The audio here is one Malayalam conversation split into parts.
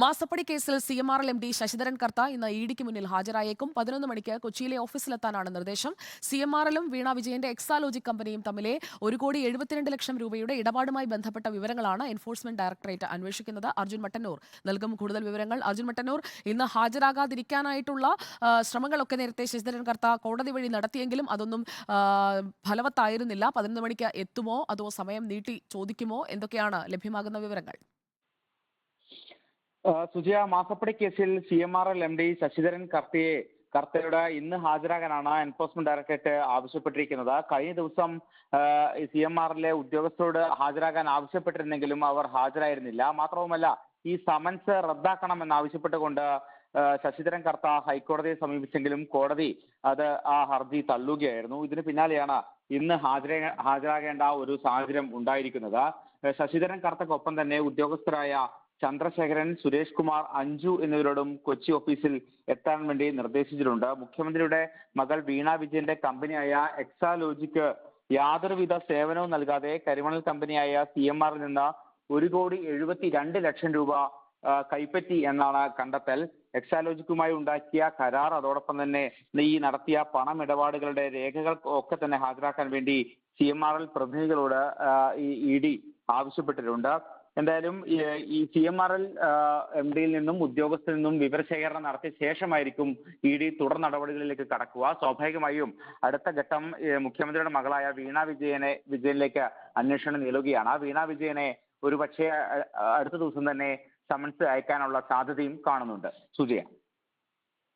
മാസപ്പടി കേസിൽ C M R L M D Sasidharan Kartha ഇന്ന് ഇ ഡിക്ക് മുന്നിൽ ഹാജരായേക്കും. പതിനൊന്ന് മണിക്ക് കൊച്ചിയിലെ ഓഫീസിലെത്താനാണ് നിർദ്ദേശം. സി എം ആർ എല്ലും വീണ വിജയന്റെ എക്സാലോജിക് കമ്പനിയും തമ്മിലെ ഒരു കോടി എഴുപത്തിരണ്ട് ലക്ഷം രൂപയുടെ ഇടപാടുമായി ബന്ധപ്പെട്ട വിവരങ്ങളാണ് എൻഫോഴ്സ്മെന്റ് ഡയറക്ടറേറ്റ് അന്വേഷിക്കുന്നത്. അർജുൻ മട്ടന്നൂർ നൽകും കൂടുതൽ വിവരങ്ങൾ. അർജുൻ മട്ടന്നൂർ ഇന്ന് ഹാജരാകാതിരിക്കാനായിട്ടുള്ള ശ്രമങ്ങളൊക്കെ നേരത്തെ ശശിധരൻ കർത്ത കോടതി വഴി നടത്തിയെങ്കിലും അതൊന്നും ഫലവത്തായിരുന്നില്ല. പതിനൊന്ന് മണിക്ക് എത്തുമോ? അതോ സമയം നീട്ടി ചോദിക്കുമോ? എന്തൊക്കെയാണ് ലഭ്യമാകുന്ന വിവരങ്ങൾ? സുജയ മാസപ്പടി കേസിൽ C M R L M D Sasidharan കർത്തയെ കർത്തയോട് ഇന്ന് ഹാജരാകാനാണ് എൻഫോഴ്സ്മെന്റ് ഡയറക്ടറേറ്റ് ആവശ്യപ്പെട്ടിരിക്കുന്നത്. കഴിഞ്ഞ ദിവസം സി എം ആറിലെ ഉദ്യോഗസ്ഥരോട് ഹാജരാകാൻ ആവശ്യപ്പെട്ടിരുന്നെങ്കിലും അവർ ഹാജരായിരുന്നില്ല. മാത്രവുമല്ല ഈ സമൻസ് റദ്ദാക്കണമെന്നാവശ്യപ്പെട്ടുകൊണ്ട് ആവശ്യപ്പെട്ടുകൊണ്ട് ശശിധരൻ കർത്ത ഹൈക്കോടതിയെ സമീപിച്ചെങ്കിലും കോടതി അത് ആ ഹർജി തള്ളുകയായിരുന്നു. ഇതിന് പിന്നാലെയാണ് ഇന്ന് ഹാജര ഹാജരാകേണ്ട ഒരു സാഹചര്യം ഉണ്ടായിരിക്കുന്നത്. ശശിധരൻ കർത്തക്കൊപ്പം തന്നെ ഉദ്യോഗസ്ഥരായ ചന്ദ്രശേഖരൻ സുരേഷ് കുമാർ അഞ്ജു എന്നിവരോടും കൊച്ചി ഓഫീസിൽ എത്താൻ വേണ്ടി നിർദ്ദേശിച്ചിട്ടുണ്ട്. മുഖ്യമന്ത്രിയുടെ മകൾ വീണ വിജയന്റെ കമ്പനിയായ എക്സാലോജിക്ക് യാതൊരുവിധ സേവനവും നൽകാതെ കരിമണൽ കമ്പനിയായ സി എം ആറിൽ നിന്ന് ഒരു കോടി എഴുപത്തി രണ്ട് ലക്ഷം രൂപ കൈപ്പറ്റി എന്നാണ് കണ്ടെത്തൽ. എക്സാലോജിക്കുമായി ഉണ്ടാക്കിയ കരാർ അതോടൊപ്പം തന്നെ ഈ നടത്തിയ പണമിടപാടുകളുടെ രേഖകൾ ഒക്കെ തന്നെ ഹാജരാക്കാൻ വേണ്ടി സി എം ആർ എൽ പ്രതിനിധികളോട് ഇ ഡി ആവശ്യപ്പെട്ടിട്ടുണ്ട്. എന്തായാലും ഈ- C M R L M ഡിയിൽ നിന്നും ഉദ്യോഗസ്ഥരിൽ നിന്നും വിവരശേഖരണം നടത്തിയ ശേഷമായിരിക്കും ഇ ഡി തുടർ നടപടികളിലേക്ക് കടക്കുക. സ്വാഭാവികമായും അടുത്ത ഘട്ടം മുഖ്യമന്ത്രിയുടെ മകളായ വീണ വിജയനെ വിജയനിലേക്ക് അന്വേഷണം നീളുകയാണ്. വീണ വിജയനെ ഒരു പക്ഷേ അടുത്ത ദിവസം തന്നെ സമൻസ് അയക്കാനുള്ള സാധ്യതയും കാണുന്നുണ്ട്. സുജയ.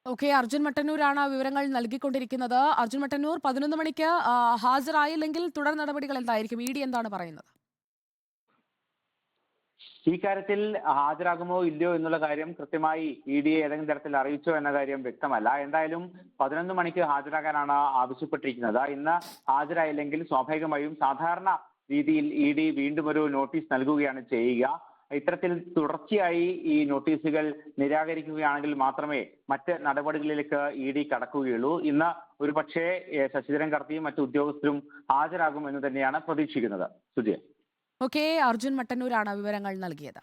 ഓക്കെ അർജുൻ മട്ടന്നൂരാണ് വിവരങ്ങൾ നൽകിക്കൊണ്ടിരിക്കുന്നത്. അർജുൻ മട്ടന്നൂർ പതിനൊന്ന് മണിക്ക് ഹാജരായില്ലെങ്കിൽ തുടർ നടപടികൾ എന്തായിരിക്കും? ഇ ഡി എന്താണ് പറയുന്നത്? ഈ കാര്യത്തിൽ ഹാജരാകുമോ ഇല്ലയോ എന്നുള്ള കാര്യം കൃത്യമായി ഇ ഡിയെ ഏതെങ്കിലും തരത്തിൽ അറിയിച്ചോ എന്ന കാര്യം വ്യക്തമല്ല. എന്തായാലും പതിനൊന്ന് മണിക്ക് ഹാജരാകാനാണ് ആവശ്യപ്പെട്ടിരിക്കുന്നത്. ഇന്ന് ഹാജരായില്ലെങ്കിൽ സ്വാഭാവികമായും സാധാരണ രീതിയിൽ ഇ ഡി വീണ്ടും ഒരു നോട്ടീസ് നൽകുകയാണ് ചെയ്യുക. ഇത്തരത്തിൽ തുടർച്ചയായി ഈ നോട്ടീസുകൾ നിരാകരിക്കുകയാണെങ്കിൽ മാത്രമേ മറ്റ് നടപടികളിലേക്ക് ഇ ഡി കടക്കുകയുള്ളൂ. ഇന്ന് ഒരുപക്ഷേ ശശിധരൻ കടത്തിയും മറ്റു ഉദ്യോഗസ്ഥരും ഹാജരാകും എന്ന് തന്നെയാണ് പ്രതീക്ഷിക്കുന്നത്. സുജയ. ഓക്കെ അർജുൻ മട്ടന്നൂരാണ് വിവരങ്ങൾ നൽകിയത്.